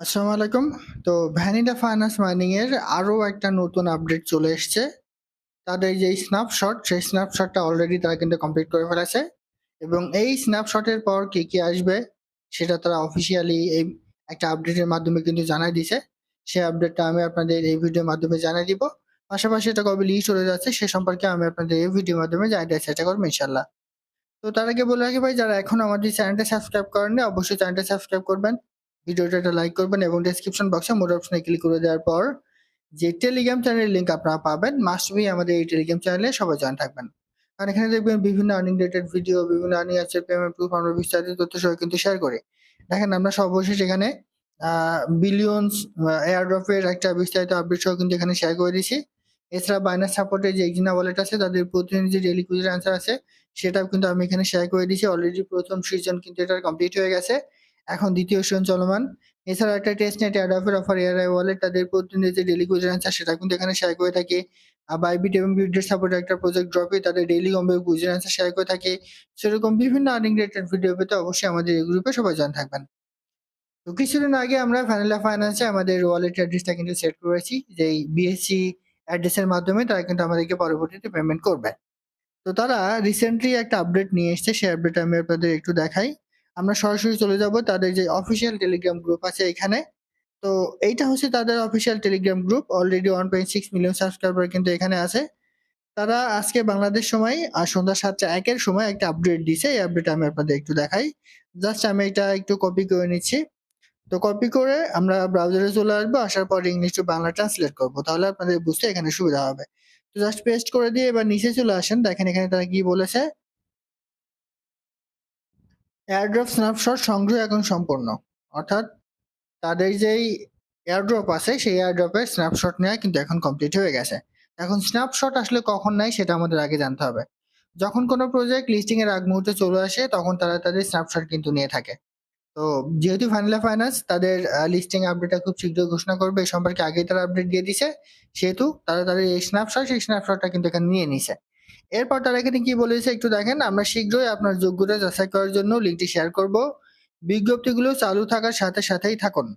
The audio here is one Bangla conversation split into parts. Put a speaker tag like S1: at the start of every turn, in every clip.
S1: আসসালামু আলাইকুম। তো ভ্যানিলা ফাইন্যান্স মাইনিং এর আরও একটা নতুন আপডেট চলে এসছে। তাদের যে স্ন্যাপশট সেই স্ন্যাপশটটা অলরেডি তারা কিন্তু কমপ্লিট করে ফেলেছে এবং এই স্ন্যাপশটের পর কি, কি আসবে সেটা তারা অফিসিয়ালি এই একটা আপডেটের মাধ্যমে কিন্তু জানাই দিছে। সেই আপডেটটা আমি আপনাদের এই ভিডিওর মাধ্যমে জানায় দিব। পাশাপাশি এটা কবে লিস্ট হয়ে যাচ্ছে সে সম্পর্কে আমি আপনাদের এই ভিডিওর মাধ্যমে জানিয়ে দেওয়ার চেষ্টা করব ইনশাআল্লাহ। তো তার আগে বলে রাখি ভাই যারা এখনও আমাদের চ্যানেলটা সাবস্ক্রাইব করেননি অবশ্যই চ্যানেলটা সাবস্ক্রাইব করবেন। ভিডিওটা লাইক করবেন এবং ডেসক্রিপশন বক্সে মোর অপশনে ক্লিক করে দেওয়ার পর যে টেলিগ্রাম চ্যানেলের লিঙ্ক আপনারা পাবেন মাস্ট বি আমাদের এই টেলিগ্রাম চ্যানেলে সবাই জয়েন থাকবেন। কারণ এখানে দেখবেন বিভিন্ন আর্নিং রিলেটেড ভিডিও বিভিন্ন আর্নিং আছে পেমেন্ট প্রুফ আমরা বিস্তারিত তথ্য সহ কিন্তু শেয়ার করি। দেখেন আমরা সর্বশেষ এখানে বিলিয়নস এয়ারড্রপের একটা বিস্তারিত আপডেট সহ কিন্তু এখানে শেয়ার করে দিয়েছি। এছাড়া বাইনাস সাপোর্টের যে এক্সিনা ওয়ালেট আছে, তাদের প্রতিনিধি যে ডেলি কুইজের আনসার আছে, সেটাও কিন্তু আমি এখানে শেয়ার করে দিয়েছি। অলরেডি প্রথম সিজন কিন্তু এটা কমপ্লিট হয়ে গেছে। এখন দ্বিতীয় সিজন চলমান। এছাড়া একটা টেস্ট নেট অ্যাডাফের অফার এআরআই ওয়ালেট তাদের প্রতিনিধি যে ডেলি কুইজের আনসার সেটা কিন্তু এখানে শেয়ার করে থাকে। বাইবিট এবং বিটের সাপোর্ট একটা প্রজেক্ট ড্রপে তাদের ডেইলি কমবে কুইজের আনসার শেয়ার করে থাকে। সেরকম বিভিন্ন আর্নিং রিলেটেড ভিডিও পেতে অবশ্যই আমাদের এই গ্রুপে সবাই জয়েন থাকবেন। তো কিছুদিন আগে আমরা ভ্যানিলা ফাইন্যান্সে আমাদের ওয়ালেট অ্যাড্রেসটা কিন্তু সেট করেছি, যে বিএসসি অ্যাড্রেসের মাধ্যমে তারা কিন্তু আমাদেরকে পরবর্তীতে পেমেন্ট করবে। তো তারা রিসেন্টলি একটা আপডেট নিয়ে এসছে, সেই আপডেট আমি আপনাদের একটু দেখাই। আমরা সরাসরি চলে যাব তাদের যে অফিসিয়াল টেলিগ্রাম গ্রুপ আছে এখানে। তো এইটা হচ্ছে তাদের official Telegram group already one point six million subscriber কিন্তু এখানে আছে। তারা আজকে বাংলাদেশ সময় আর সন্ধ্যা সাতটা একের সময় একটা আপডেট দিছে, এই আপডেট আমি আপনাদের একটু দেখাই। জাস্ট আমি এটা একটু কপি করে নিচ্ছি। তো কপি করে আমরা ব্রাউজারে চলে আসব, আসার পর ইংলিশ টু বাংলা ট্রান্সলেট করব, তাহলে আপনাদের বুঝতে এখানে সুবিধা হবে। তো জাস্ট পেস্ট করে দিয়ে এবার নিচে চলে আসেন, দেখেন এখানে তারা কি বলেছে। এয়ারড্রপ স্ন্যাপশট সংগ্রহ এখন সম্পূর্ণ। অর্থাৎ তাদের যেই এয়ারড্রপ আছে, সেই এয়ারড্রপের স্ন্যাপশট নেওয়া কিন্তু এখন কমপ্লিট হয়ে গেছে। এখন স্ন্যাপশট আসলে কখন নাই সেটা আমাদের আগে জানতে হবে। যখন কোনো প্রজেক্ট লিস্টিং এর আগ মুহূর্তে চলে আসে, তখন তারা তাদের স্ন্যাপশট কিন্তু নিয়ে থাকে। তো যেহেতু ভ্যানিলা ফাইন্যান্স তাদের লিস্টিং আপডেটটা খুব শীঘ্রই ঘোষণা করবে এই সম্পর্কে আগেই তারা আপডেট দিয়ে দিছে। সেহেতু তারা তাদের এই স্ন্যাপশট সেই স্ন্যাপশটটা কিন্তু এখানে নিয়ে নিছে। এরপর তারা এখানে কি বলেছে একটু দেখেন, আমরা শীঘ্রই আপনার যোগ্যতা যাচাই করার জন্য লিঙ্কটি শেয়ার করব। বিজ্ঞপ্তিগুলো চালু থাকার সাথে সাথেই থাকুন।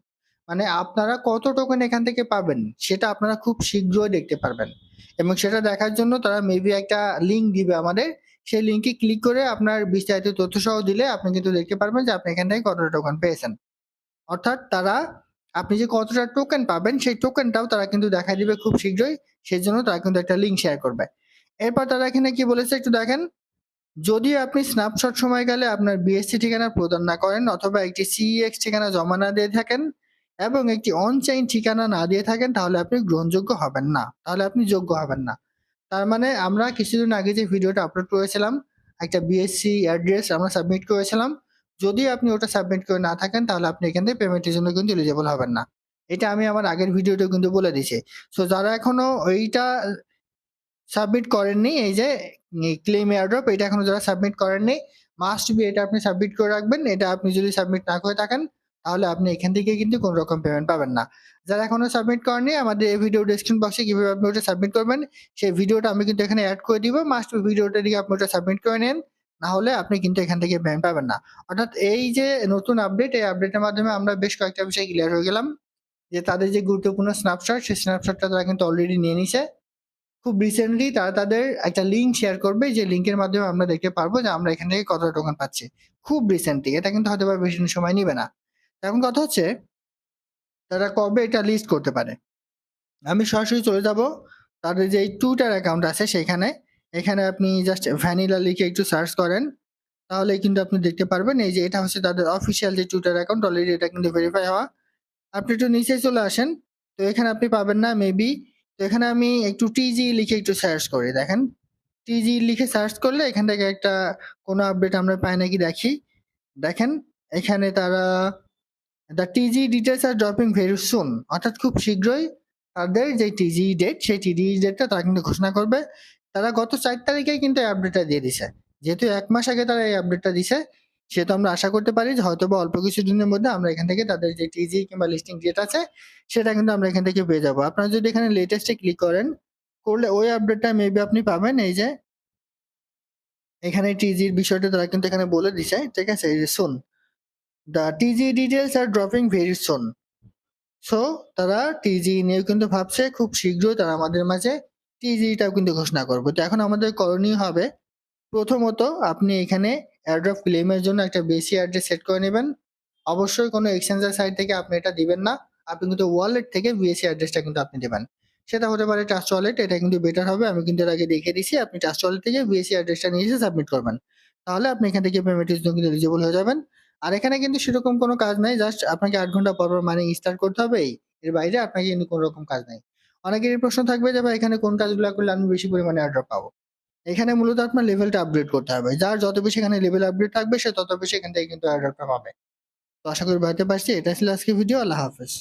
S1: মানে আপনারা কত টোকেন এখান থেকে পাবেন, সেটা আপনারা খুব শীঘ্রই দেখতে পারবেন। এবং সেটা দেখার জন্য তারা মেবি একটা লিঙ্ক দিবে আমাদের। সেই লিঙ্কে ক্লিক করে আপনার বিস্তারিত তথ্য সহ দিলে আপনি কিন্তু দেখতে পারবেন যে আপনি এখান থেকে কতটা টোকেন পেয়েছেন। অর্থাৎ তারা, আপনি যে কতটা টোকেন পাবেন, সেই টোকেনটাও তারা কিন্তু দেখা দিবে খুব শীঘ্রই। সেই জন্য তারা কিন্তু একটা লিঙ্ক শেয়ার করবে। এরপর তারা এখানে কি বলেছে একটু দেখেন। যদি আপনি স্ন্যাপশট সময়কালে আপনার বিএসসি ঠিকানা প্রদান না করেন অথবা একটি সিএক্স ঠিকানা জমা না দিয়ে থাকেন এবং একটি অনচাইন ঠিকানা না দিয়ে থাকেন, তাহলে আপনি গ্রহণযোগ্য হবেন না। তাহলে আপনি যোগ্য হবেন না। তার মানে আমরা কিছুদিন আগে যে ভিডিওটা আপলোড করেছিলাম, একটা বিএসসি অ্যাড্রেস আমরা সাবমিট করেছিলাম, যদি আপনি ওটা সাবমিট করে না থাকেন, তাহলে আপনি এখান থেকে পেমেন্টের জন্য কিন্তু এলিজেবল হবেন না। এটা আমি আমার আগের ভিডিওতে কিন্তু বলে দিছি সো যারা এখনও ওইটা সাবমিট করেননি, এই যে ক্লেম এয়ারড্রপ এটা এখনও যারা সাবমিট করেননি মাস্ট বি এটা আপনি সাবমিট করে রাখবেন, এটা আপনি যদি সাবমিট না করে থাকেন, তাহলে আপনি এখান থেকে কিন্তু কোনো রকম পেমেন্ট পাবেন না। যারা এখনও সাবমিট করেনি আমাদের এই ভিডিও ডেসক্রিপশন বক্সে কীভাবে আপনি ওটা সাবমিট করবেন, সেই ভিডিওটা আমি কিন্তু এখানে অ্যাড করে দিব মাস্ট ভিডিওটা দিকে আপনি ওটা সাবমিট করে নেন, না হলে আপনি কিন্তু এখান থেকে পেমেন্ট পাবেন না। অর্থাৎ এই যে নতুন আপডেট এই আপডেটের মাধ্যমে আমরা বেশ কয়েকটা বিষয় ক্লিয়ার হয়ে গেলাম, যে তাদের যে গুরুত্বপূর্ণ স্ন্যাপশট সেই স্ন্যাপশটটা তারা কিন্তু অলরেডি নিয়ে নিছে। খুব রিসেন্টলি তারা তাদের একটা লিঙ্ক শেয়ার করবে, যে লিঙ্কের মাধ্যমে আমরা দেখতে পারব যে আমরা এখান থেকে কতটা টোকেন পাচ্ছি। খুব রিসেন্টলি এটা কিন্তু হয়তো বেশি সময় নিবে না। এখন কথা হচ্ছে, তারা কবে এটা লিস্ট করতে পারে? আমি সরাসরি চলে যাব, তাদের যে টুইটার অ্যাকাউন্ট আছে সেখানে। এখানে আপনি জাস্ট ভ্যানিলা লিখে একটু সার্চ করেন তাহলে কিন্তু আপনি দেখতে পারবেন। এই যে এটা হচ্ছে তাদের অফিসিয়াল যে টুইটার অ্যাকাউন্ট অলরেডি এটা কিন্তু ভেরিফাই হওয়া। আপনি একটু নিচে চলে আসেন, তো এখানে আপনি পাবেন না মেবি এখানে আমি একটু টিজি লিখে একটু সার্চ করি, দেখেন। টিজি লিখে সার্চ করলে এখান থেকে একটা কোনো আপডেট আমরা পাই নাকি দেখি। দেখেন, এখানে তারা the TG details are dropping very soon অর্থাৎ খুব শীঘ্রই তাদের যে টিজি ডেট সেই টিজি ডেটটা তারা কিন্তু ঘোষণা করবে। তারা গত চার তারিখেই কিন্তু এই আপডেটটা দিয়ে দিছে। যেহেতু এক মাস আগে তারা এই আপডেটটা দিছে সেটা আমরা আশা করতে পারি যে হয়তো বা অল্প কিছু দিনের মধ্যে আমরা এখান থেকে তাদের যে টিজি কিংবা লিস্টিং ডেট আছে, সেটা কিন্তু আমরা এখান থেকে পেয়ে যাব। আপনারা যদি এখানে লেটেস্টে ক্লিক করেন, করলে ওই আপডেটটা মেবি আপনি পাবেন। এই যে, এখানে টিজির বিষয়টা তারা কিন্তু এখানে বলে দিছে, ঠিক আছে? শুন the TG details are dropping very soon so তারা টিজি নিয়েও কিন্তু ভাবছে, খুব শীঘ্রই তারা আমাদের মাঝে টিজিটাও কিন্তু ঘোষণা করবে। তো এখন আমাদের করণীয় হবে, প্রথমত আপনি এখানে এয়ারড্রপ ক্লেমের জন্য একটা বেশি অ্যাড্রেস সেট করে নেবেন। অবশ্যই কোনো এক্সচেঞ্জার সাইট থেকে আপনি এটা দিবেন না। আপনি কিন্তু ওয়ালেট থেকে বিএসসি অ্যাড্রেসটা কিন্তু আপনি দেবেন। সেটা হতে পারে ট্রাস্ট ওয়ালেট এটা কিন্তু বেটার হবে। আমি কিন্তু এর আগে দেখিয়ে দিছি আপনি ট্রাস্ট ওয়ালেট থেকে বিএসসি অ্যাড্রেসটা নিয়ে এসে সাবমিট করবেন। তাহলে আপনি এখান থেকে পেমেন্টের জন্য কিন্তু এলিজিবল হয়ে যাবেন। আর এখানে কিন্তু সেরকম কোনো কাজ নাই জাস্ট আপনাকে আট ঘণ্টা পর পর মাইনিং স্টার্ট করতে হবে। এর বাইরে আপনাকে কিন্তু কোনো রকম কাজ নাই। অনেকেরই প্রশ্ন থাকবে যে, ভাই, এখানে কোন কাজগুলো করলে আমি বেশি পরিমাণে এয়ারড্রপ পাবো? এখানে মূলত আপনার লেভেলটা আপগ্রেড করতে হবে। যার যত বেশি এখানে লেভেল আপগ্রেড থাকবে, সে তত বেশি এখান থেকে কিন্তু এয়ারড্রপটা পাবে। তো আশা করি বাড়িতে পারছি। এটা ছিল আজকে ভিডিও আল্লাহ হাফেজ।